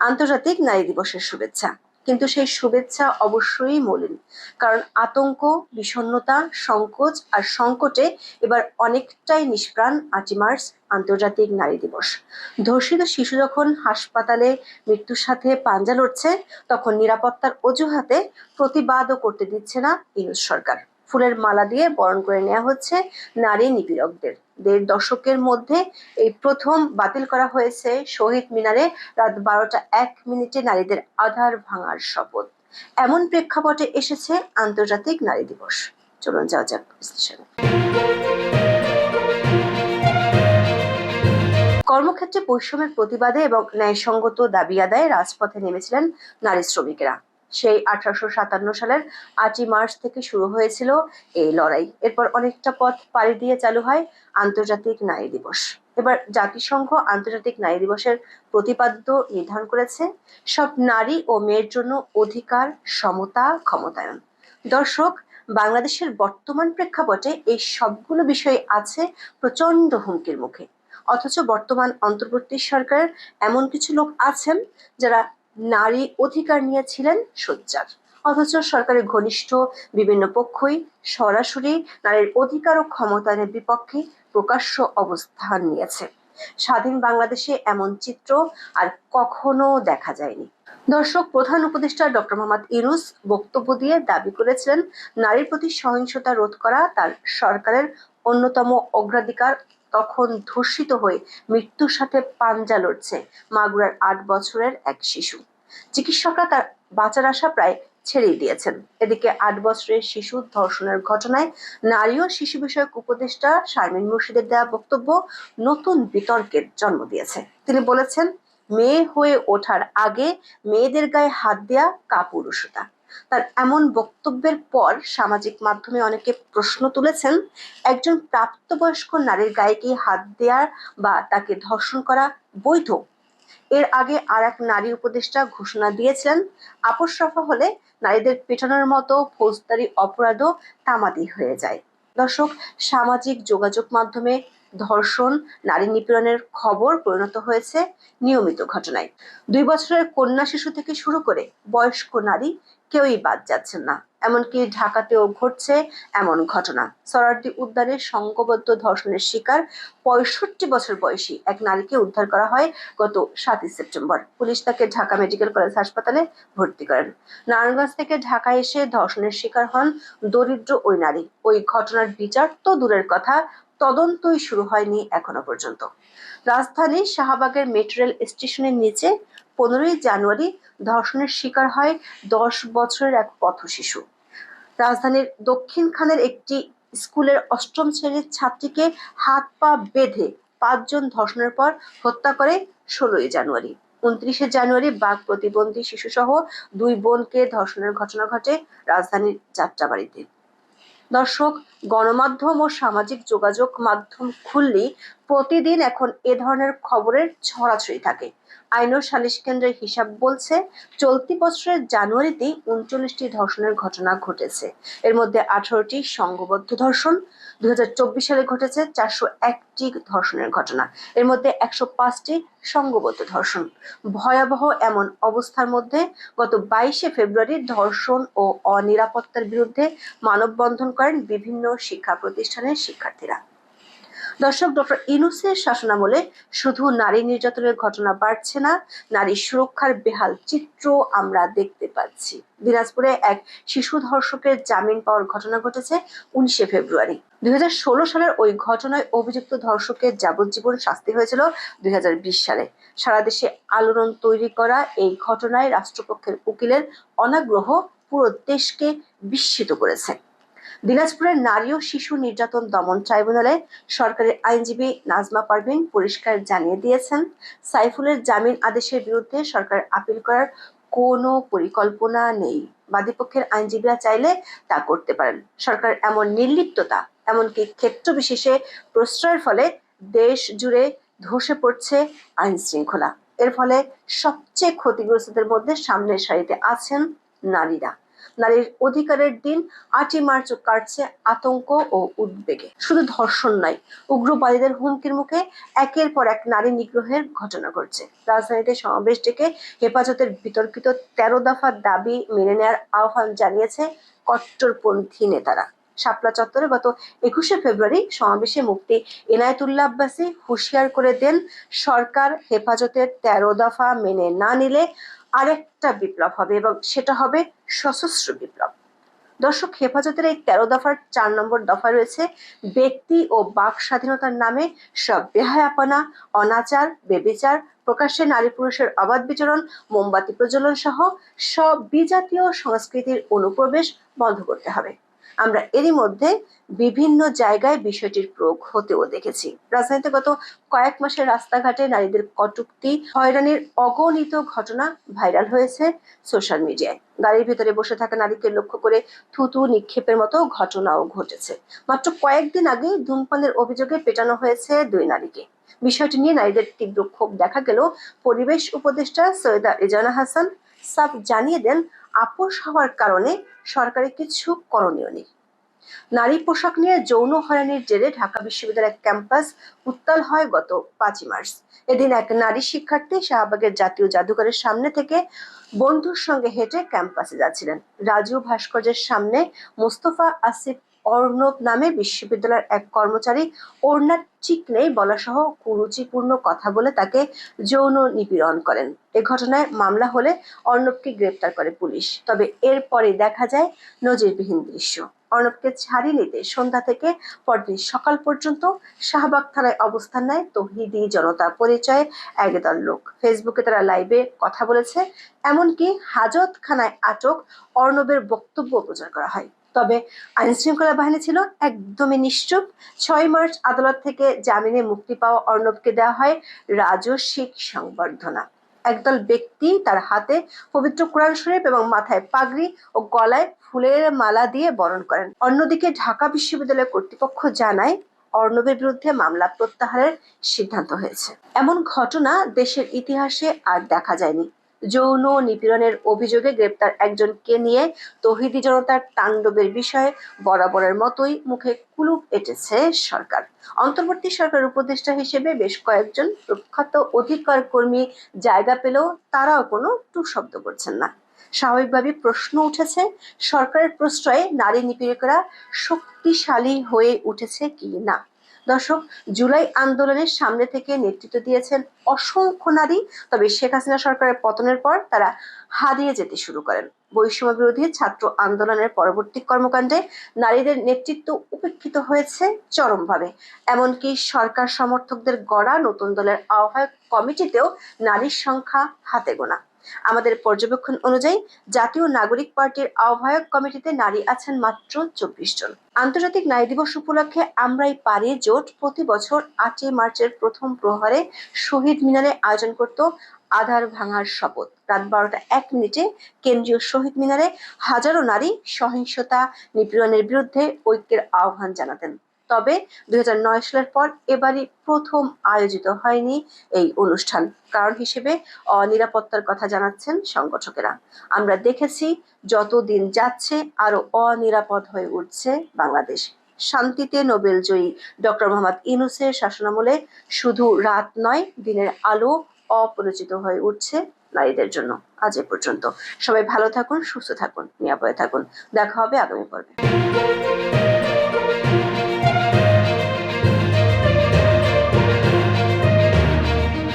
আন্তর্জাতিক নারী দিবসের শুভেচ্ছা। কিন্তু সেই শুভেচ্ছা অবশ্যই মলিন, কারণ আতঙ্ক, বিষণ্ণতা, সংকোচ আর সংকটে এবার অনেকটাই নিষ্প্রাণ আটই মার্চ আন্তর্জাতিক নারী দিবস। ধর্ষিত শিশু যখন হাসপাতালে মৃত্যুর সাথে পাঞ্জা লড়ছে, তখন নিরাপত্তার অজুহাতে প্রতিবাদও করতে দিচ্ছে না ইউনুস সরকার। ফুলের মালা দিয়ে বরণ করে নেওয়া হচ্ছে নারী নিপীড়কদের। দেড় দশকের মধ্যে এই প্রথম বাতিল করা হয়েছে শহীদ মিনারে রাত বারোটা এক মিনিটে নারীদের আধার ভাঙার শপথ। এমন প্রেক্ষাপটে এসেছে আন্তর্জাতিক নারী দিবস। চলুন যাওয়া যাক বিশ্লেষণে। কর্মক্ষেত্রে বৈষম্যের প্রতিবাদে এবং ন্যায়সঙ্গত দাবি আদায়ে রাজপথে নেমেছিলেন নারী শ্রমিকেরা। সেই আঠারোশো সাতান্ন সালের আটই মার্চ থেকে শুরু হয়েছিল এই লড়াই। এরপর অনেকটা পথ পাড়ি দিয়ে চালু হয় আন্তর্জাতিক নারী দিবস। এবার জাতিসংঘ আন্তর্জাতিক নারী দিবসের প্রতিপাদ্য নির্ধারণ করেছে। সব নারী ও মেয়ের জন্য অধিকার, সমতা, ক্ষমতায়ন। দর্শক, বাংলাদেশের বর্তমান প্রেক্ষাপটে এই সবগুলো বিষয় আছে প্রচণ্ড হুমকির মুখে। অথচ বর্তমান অন্তর্বর্তী সরকারের এমন কিছু লোক আছেন যারা নারী অধিকার নিয়েছিলেন সোচ্চার অথচ সরকারের ঘনিষ্ঠ বিভিন্ন পক্ষই সরাসরি নারীর অধিকার ও ক্ষমতায়নের বিপক্ষে প্রকাশ্য অবস্থান নিয়েছে। স্বাধীন বাংলাদেশে এমন চিত্র আর কখনো দেখা যায়নি। দর্শক, প্রধান উপদেষ্টা ডক্টর মোহাম্মদ ইউনুস বক্তব্য দিয়ে দাবি করেছিলেন, নারীর প্রতি সহিংসতা রোধ করা তার সরকারের অন্যতম অগ্রাধিকার তখন ধর্ষিত হয়ে মৃত্যুর সাথে পাঞ্জা লড়ছে মাগুরার আট বছরের এক শিশু। চিকিৎসকরা তার বাঁচার আশা প্রায় ছেড়েই দিয়েছেন। এদিকে আট বছরের শিশু ধর্ষণের ঘটনায় নারী ও শিশু বিষয়ক উপদেষ্টা শারমিন মুর্শিদের দেওয়া বক্তব্য নতুন বিতর্কের জন্ম দিয়েছে। তিনি বলেছেন, মেয়ে হয়ে ওঠার আগে মেয়েদের গায়ে হাত দেয়া কাপুরুষতা। তার এমন বক্তব্যের পর সামাজিক মাধ্যমে অনেকে প্রশ্ন তুলেছেন, একজন প্রাপ্তবয়স্ক নারীর গায়ে কি হাত দেওয়ার বা তাকে ধর্ষণ করা বৈধ? এর আগে আর এক নারী উপদেষ্টা ঘোষণা দিয়েছিলেন, আপোষ হলে নারীদের পেটানোর মতো ফৌজদারি অপরাধও তামাদি হয়ে যায়। দর্শক, সামাজিক যোগাযোগ মাধ্যমে ধর্ষণ, নারী নিপীড়নের খবর পরিণত হয়েছে নিয়মিত ঘটনায়। দুই বছরের কন্যা শিশু থেকে শুরু করে বয়স্ক নারী কেউই বাদ যাচ্ছেন না। এমনকি ঢাকাতেও ঘটছে এমন ঘটনা। সরার্দি উদ্যানে সংঘবদ্ধ ধর্ষণের শিকার পঁয়ষট্টি বছর বয়সী এক নারীকে উদ্ধার করা হয় গত সাতই সেপ্টেম্বর। পুলিশ তাকে ঢাকা মেডিকেল কলেজ হাসপাতালে ভর্তি করেন। নারায়ণগঞ্জ থেকে ঢাকা এসে ধর্ষণের শিকার হন দরিদ্র ওই নারী। ওই ঘটনার বিচার তো দূরের কথা তদন্তই শুরু হয়নি এখনও পর্যন্ত। রাজধানীর শাহবাগের মেট্রো রেল স্টেশনের নিচে পনেরোই জানুয়ারি ধর্ষণের শিকার হয় দশ বছরের এক পথ শিশু রাজধানীর দক্ষিণ খানের একটি স্কুলের অষ্টম শ্রেণির ছাত্রীকে হাত পা বেঁধে পাঁচজন ধর্ষণের পর হত্যা করে ষোলোই জানুয়ারি। উনত্রিশে জানুয়ারি বাঘ প্রতিবন্ধী শিশুসহ দুই বোনকে ধর্ষণের ঘটনা ঘটে রাজধানীর যাত্রাবাড়িতে। দর্শক গণমাধ্যম ও সামাজিক যোগাযোগ মাধ্যম খুললেই প্রতিদিন এখন এ ধরনের খবরের ছড়াছড়ি থাকে। আইন ও সালিশ কেন্দ্রের হিসাব বলছে, চলতি বছরের জানুয়ারিতেই উনচল্লিশটি ধর্ষণের ঘটনা ঘটেছে। এর মধ্যে আঠারোটি সংঘবদ্ধ ধর্ষণ দুই সালে ঘটেছে চারশো একটি ধর্ষণের ঘটনা। এর মধ্যে একশো পাঁচটি সংঘবদ্ধ ধর্ষণ। ভয়াবহ এমন অবস্থার মধ্যে গত বাইশে ফেব্রুয়ারি ধর্ষণ ও অনিরাপত্তার বিরুদ্ধে মানববন্ধন করেন বিভিন্ন শিক্ষা প্রতিষ্ঠানের শিক্ষার্থীরা। দর্শক, ডক্টর ইনুসের শাসনামলে শুধু নারী নির্যাতনের ঘটনা বাড়ছে না, নারী সুরক্ষার বেহাল চিত্র আমরা দেখতে পাচ্ছি। দিনাজপুরে এক শিশু ধর্ষকের জামিন পাওয়ার ঘটনা ঘটেছে উনিশে ফেব্রুয়ারি। দুই হাজার ষোলো সালের ওই ঘটনায় অভিযুক্ত ধর্ষকের যাবজ্জীবন শাস্তি হয়েছিল দুই হাজার বিশ সালে। সারা দেশে আলোড়ন তৈরি করা এই ঘটনায় রাষ্ট্রপক্ষের উকিলের অনাগ্রহ পুরো দেশকে বিস্মিত করেছে। দিনাজপুরের নারী ও শিশু নির্যাতন দমন ট্রাইব্যুনালে সরকারের আইনজীবী নাজমা পারভিন পরিষ্কার জানিয়ে দিয়েছেন, সাইফুলের জামিন আদেশের বিরুদ্ধে সরকার আপিল করার কোনো পরিকল্পনা নেই। বাদীপক্ষের আইনজীবীরা চাইলে তা করতে পারেন। সরকার এমন নির্লিপ্ততা, এমনকি ক্ষেত্র বিশেষে প্রশ্রয়ের ফলে দেশ জুড়ে ধসে পড়ছে আইন শৃঙ্খলা। এর ফলে সবচেয়ে ক্ষতিগ্রস্তদের মধ্যে সামনের সারিতে আছেন নারীরা। নারীর অধিকারের দিন আটই মার্চ কাটছে আতঙ্ক ও উদ্বেগে। শুধু ধর্ষণ নয়, উগ্রবাদীদের হুমকির মুখে একের পর এক নারী নিগ্রহের ঘটনা ঘটছে। রাজধানীতে সমাবেশ ডেকে হেফাজতের বিতর্কিত তেরো দফা দাবি মেনে নেওয়ার আহ্বান জানিয়েছে কট্টরপন্থী নেতারা। শাপলা চত্বরে গত একুশে ফেব্রুয়ারি সমাবেশে মুক্তি এনায়েতুল্লাহ আব্বাসী হুঁশিয়ার করে দেন, সরকার হেফাজতের তেরো দফা মেনে না নিলে আরেকটা বিপ্লব হবে এবং সেটা হবে সশস্ত্র বিপ্লব। দর্শক, হেফাজতের এই তেরো দফার চার নম্বর দফা রয়েছে ব্যক্তি ও বাক স্বাধীনতার নামে সব বেহায়াপনা, অনাচার, বেবিচার, প্রকাশ্যে নারী পুরুষের অবাধ বিচরণ, মোমবাতি প্রজ্বলন সহ সব বিজাতীয় সংস্কৃতির অনুপ্রবেশ বন্ধ করতে হবে। আমরা এরই মধ্যে বিভিন্ন জায়গায় বিষয়টির প্রয়োগ হতেও দেখেছি। রাজধানীতে গত কয়েক মাসের রাস্তাঘাটে নারীদের কটুক্তি, হয়রানির অগণিত ঘটনা ভাইরাল হয়েছে সোশ্যাল মিডিয়ায়। গাড়ির ভিতরে বসে থাকা নারীকে লক্ষ্য করে থুতু, নিক্ষেপের মতো ঘটনাও ঘটেছে। মাত্র কয়েকদিন আগে ধূমপানের অভিযোগে পেটানো হয়েছে দুই নারীকে। বিষয়টি নিয়ে নারীদের তীব্র ক্ষোভ দেখা গেল পরিবেশ উপদেষ্টা সৈয়দা রেজানা হাসান সাব জানিয়ে দেন আপোষ হওয়ার কারণে সরকারি কিছু করণীয় নেই। নারী পোশাক নিয়ে যৌন হয়রানির জেরে ঢাকা বিশ্ববিদ্যালয়ের ক্যাম্পাস উত্তাল হয় গত পাঁচই মার্চ। এদিন এক নারী শিক্ষার্থী শাহবাগের জাতীয় জাদুঘরের সামনে থেকে বন্ধুর সঙ্গে হেঁটে ক্যাম্পাসে যাচ্ছিলেন। রাজু ভাস্কর্যের সামনে মোস্তফা আসিফ অর্ণব নামে বিশ্ববিদ্যালয়ের এক কর্মচারী ঠিক নেই বলাসহ কুরুচিপূর্ণ কথা বলে তাকে যৌন নিপীড়ন করেন। এ ঘটনায় মামলা হলে অর্ণবকে গ্রেপ্তার করে পুলিশ। তবে এরপরে দেখা যায় নজিরবিহীন দৃশ্য। অর্ণবকে ছাড়িয়ে নিতে সন্ধ্যা থেকে পরদিন সকাল পর্যন্ত শাহবাগ থানায় অবস্থান নেয় তহিদি জনতা পরিচয়ে একদল লোক। ফেসবুকে তারা লাইভে কথা বলেছে, এমনকি হাজতখানায় আটক অর্ণবের বক্তব্য প্রচার করা হয়। তবে আইন শৃঙ্খলা বাহিনী ছিল একদমই নিশ্চুপ। ছয় মার্চ আদালত থেকে জামিনে মুক্তি পাওয়া অর্ণবকে দেওয়া হয় রাজস্বিক সংবর্ধনা। একদল ব্যক্তি তার হাতে পবিত্র কোরআন শরীফ এবং মাথায় পাগড়ি ও গলায় ফুলের মালা দিয়ে বরণ করেন। অন্যদিকে ঢাকা বিশ্ববিদ্যালয় কর্তৃপক্ষ জানায়, অর্ণবের বিরুদ্ধে মামলা প্রত্যাহারের সিদ্ধান্ত হয়েছে। এমন ঘটনা দেশের ইতিহাসে আর দেখা যায়নি। যৌন নিপীড়নের অভিযোগে গ্রেপ্তার একজনকে নিয়ে তহিদি জনতার তাণ্ডবের বিষয়ে বরাবরের মতোই মুখে কুলুপ এঁটেছে সরকার। অন্তর্বর্তী সরকার উপদেষ্টা হিসেবে বেশ কয়েকজন প্রখ্যাত অধিকার কর্মী জায়গা পেলেও তারাও কোনো টু শব্দ করছেন না। স্বাভাবিকভাবে প্রশ্ন উঠেছে, সরকারের প্রশ্রয়ে নারী নিপীড়কেরা শক্তিশালী হয়ে উঠেছে কি না? দর্শক, জুলাই আন্দোলনের সামনে থেকে নেতৃত্ব দিয়েছেন অসংখ্য নারী। তবে শেখ হাসিনা সরকারের পতনের পর তারা হারিয়ে যেতে শুরু করেন। বৈষম্য বিরোধী ছাত্র আন্দোলনের পরবর্তী কর্মকাণ্ডে নারীদের নেতৃত্ব উপেক্ষিত হয়েছে চরমভাবে। এমনকি সরকার সমর্থকদের গড়া নতুন দলের আহ্বায়ক কমিটিতেও নারীর সংখ্যা হাতে গোনা। আমাদের পর্যবেক্ষণ অনুযায়ী জাতীয় নাগরিক পার্টির আহ্বায়ক কমিটিতে নারী আছেন মাত্র চব্বিশ জন। আন্তর্জাতিক নারী দিবস উপলক্ষে আমরাই পারি জোট প্রতি বছর আটই মার্চের প্রথম প্রহরে শহীদ মিনারে আয়োজন করত আধার ভাঙার শপথ। রাত বারোটা এক মিনিটে কেন্দ্রীয় শহীদ মিনারে হাজারো নারী সহিংসতা নিপীড়নের বিরুদ্ধে ঐক্যের আহ্বান জানাতেন। তবে দুই হাজার নয় সালের পর এবারই প্রথম আয়োজিত হয়নি এই অনুষ্ঠান। কারণ হিসেবে অনিরাপত্তার কথা জানাচ্ছেন সংগঠকেরা। আমরা দেখেছি যত দিন যাচ্ছে আরও অনিরাপদ হয়ে উঠছে বাংলাদেশ। শান্তিতে নোবেল জয়ী ডক্টর মোহাম্মদ ইনুসের শাসনামলে শুধু রাত নয়, দিনের আলো অপরিচিত হয়ে উঠছে নারীদের জন্য। আজ এ পর্যন্ত। সবাই ভালো থাকুন, সুস্থ থাকুন, নিরাপদে থাকুন। দেখা হবে আগামী পর্বে।